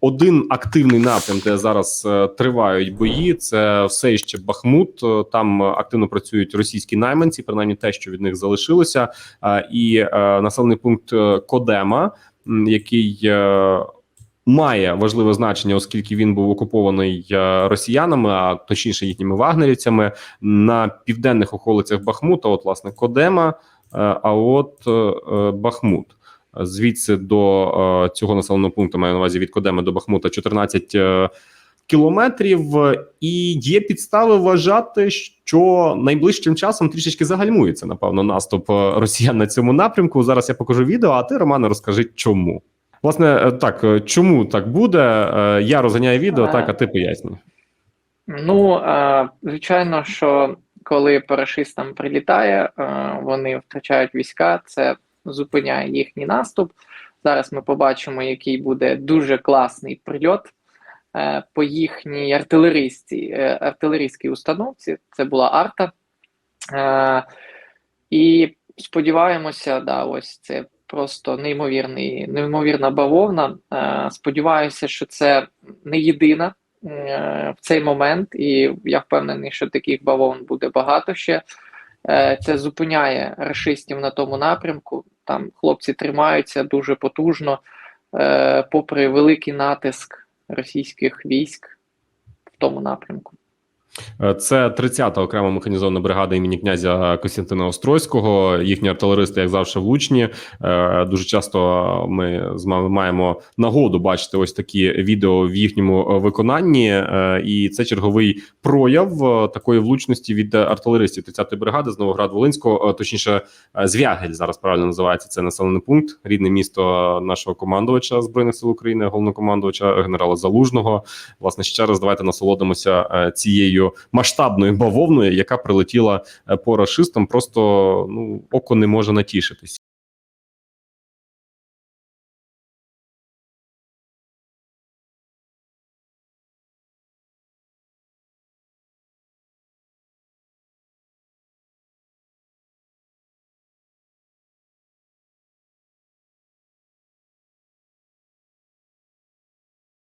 один активний напрям, де зараз е, тривають бої, це все ще Бахмут. Е, Там активно працюють російські найманці, принаймні те, що від них залишилося. Е, І населений пункт Кодема, який має важливе значення, оскільки він був окупований росіянами, а точніше їхніми вагнерівцями на південних околицях Бахмута. От власне Кодема, а от Бахмут. Звідси до е, цього населеного пункту маю на увазі від Кодеми до Бахмута 14 е, кілометрів, і є підстави вважати, що найближчим часом трішечки загальмується напевно наступ е, росіян на цьому напрямку. Зараз я покажу відео. А ти, Романе, розкажи, чому. Власне, так чому так буде? Я розганяю відео, так а ти пояснюй. Ну, звичайно, що коли парашистам прилітає, вони втрачають війська, це зупиняє їхній наступ. Зараз ми побачимо, який буде дуже класний прильот е, по їхній артилерійській, е, артилерійській установці. Це була арта. Е, і сподіваємося, да, ось це просто неймовірний, неймовірна бавовна. Е, сподіваюся, що це не єдина е, в цей момент, і я впевнений, що таких бавовн буде багато ще. Е, Це зупиняє рашистів на тому напрямку. Там хлопці тримаються дуже потужно, е, попри великий натиск російських військ в тому напрямку. Е, Це 30-та окрема механізована бригада імені князя Костянтина Острозького. Їхні артилеристи, як завжди, влучні. Е, Дуже часто ми маємо нагоду бачити ось такі відео в їхньому виконанні, Е, і це черговий прояв такої влучності від артилеристів 30-ї бригади з Новоград-Волинського, точніше, Звягель зараз правильно називається це населений пункт, рідне місто нашого командувача збройних сил України, головнокомандувача генерала Залужного. Власне, ще раз давайте насолодимося цією масштабною бавовною, яка прилетіла е, по расистам, Просто ну око не може натішитись.